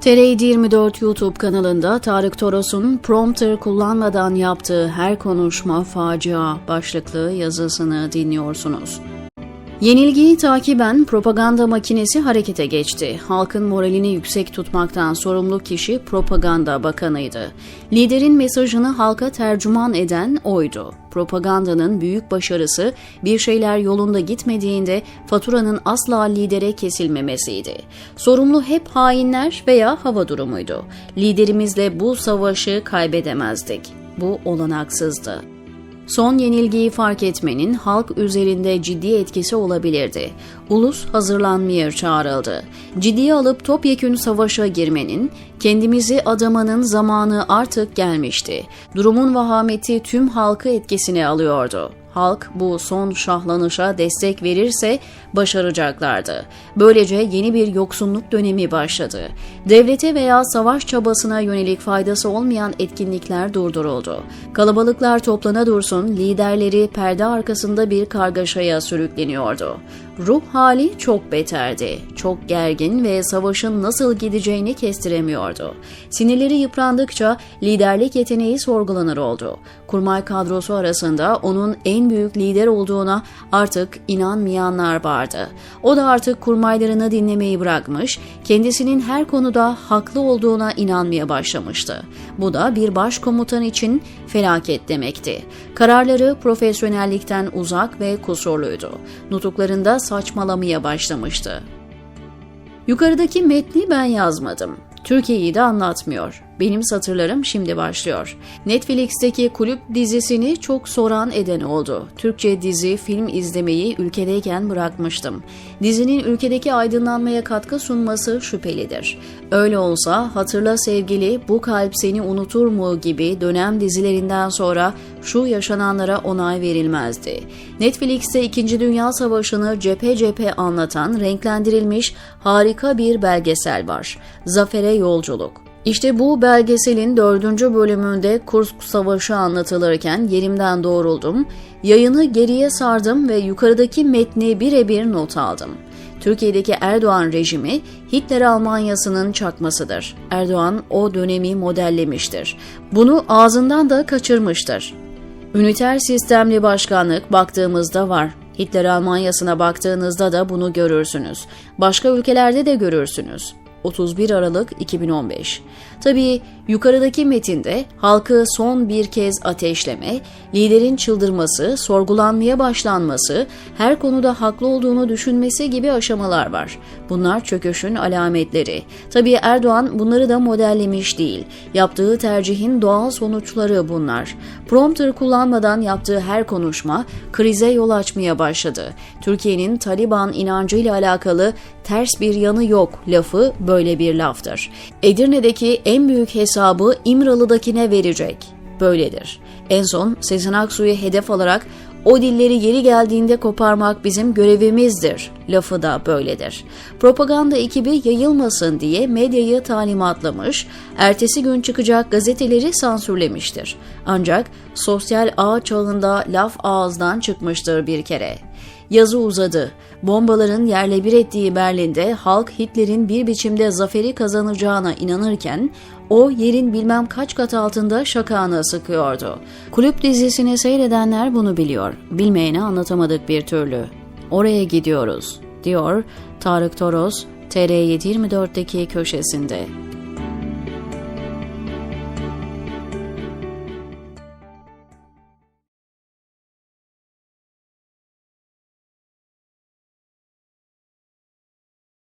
TR 24 YouTube kanalında Tarık Toros'un prompter kullanmadan yaptığı her konuşma facia başlıklı yazısını dinliyorsunuz. Yenilgiyi takiben propaganda makinesi harekete geçti. Halkın moralini yüksek tutmaktan sorumlu kişi propaganda bakanıydı. Liderin mesajını halka tercüman eden oydu. Propagandanın büyük başarısı bir şeyler yolunda gitmediğinde faturanın asla lidere kesilmemesiydi. Sorumlu hep hainler veya hava durumuydu. Liderimizle bu savaşı kaybedemezdik. Bu olanaksızdı. Son yenilgiyi fark etmenin halk üzerinde ciddi etkisi olabilirdi. Ulus hazırlanmaya çağrıldı. Ciddiye alıp topyekün savaşa girmenin, kendimizi adamanın zamanı artık gelmişti. Durumun vahameti tüm halkı etkisine alıyordu. Halk bu son şahlanışa destek verirse başaracaklardı. Böylece yeni bir yoksunluk dönemi başladı. Devlete veya savaş çabasına yönelik faydası olmayan etkinlikler durduruldu. Kalabalıklar toplana dursun liderleri perde arkasında bir kargaşaya sürükleniyordu. Ruh hali çok beterdi. Çok gergin ve savaşın nasıl gideceğini kestiremiyordu. Sinirleri yıprandıkça liderlik yeteneği sorgulanır oldu. Kurmay kadrosu arasında onun en büyük lider olduğuna artık inanmayanlar vardı. O da artık kurmaylarını dinlemeyi bırakmış, kendisinin her konuda haklı olduğuna inanmaya başlamıştı. Bu da bir başkomutan için felaket demekti. Kararları profesyonellikten uzak ve kusurluydu. Nutuklarında saçmalamaya başlamıştı. Yukarıdaki metni ben yazmadım. Türkiye'yi de anlatmıyor. Benim satırlarım şimdi başlıyor. Netflix'teki kulüp dizisini çok soran eden oldu. Türkçe dizi, film izlemeyi ülkedeyken bırakmıştım. Dizinin ülkedeki aydınlanmaya katkı sunması şüphelidir. Öyle olsa Hatırla Sevgili, Bu Kalp Seni Unutur mu gibi dönem dizilerinden sonra şu yaşananlara onay verilmezdi. Netflix'te 2. Dünya Savaşı'nı cephe cephe anlatan renklendirilmiş harika bir belgesel var. Zafer'e Yolculuk. İşte bu belgeselin dördüncü bölümünde Kursk Savaşı anlatılırken yerimden doğruldum, yayını geriye sardım ve yukarıdaki metni birebir not aldım. Türkiye'deki Erdoğan rejimi Hitler Almanyası'nın çakmasıdır. Erdoğan o dönemi modellemiştir. Bunu ağzından da kaçırmıştır. Üniter sistemli başkanlık baktığımızda var. Hitler Almanyası'na baktığınızda da bunu görürsünüz. Başka ülkelerde de görürsünüz. 31 Aralık 2015. Tabii yukarıdaki metinde halkı son bir kez ateşleme, liderin çıldırması, sorgulanmaya başlanması, her konuda haklı olduğunu düşünmesi gibi aşamalar var. Bunlar çöküşün alametleri. Tabii Erdoğan bunları da modellemiş değil. Yaptığı tercihin doğal sonuçları bunlar. Prompter kullanmadan yaptığı her konuşma krize yol açmaya başladı. Türkiye'nin Taliban inancıyla alakalı ters bir yanı yok lafı böyle bir laftır. Edirne'deki en büyük hesabı İmralı'dakine verecek. Böyledir. En son Sezen Aksu'yu hedef alarak o dilleri yeri geldiğinde koparmak bizim görevimizdir. Lafı da böyledir. Propaganda ekibi yayılmasın diye medyayı talimatlamış, ertesi gün çıkacak gazeteleri sansürlemiştir. Ancak sosyal ağ çağında laf ağızdan çıkmıştır bir kere. Yazı uzadı. Bombaların yerle bir ettiği Berlin'de halk Hitler'in bir biçimde zaferi kazanacağına inanırken o yerin bilmem kaç kat altında şakağını sıkıyordu. Kulüp dizisini seyredenler bunu biliyor. Bilmeyene anlatamadık bir türlü. Oraya gidiyoruz, diyor Tarık Toros TR724'deki köşesinde.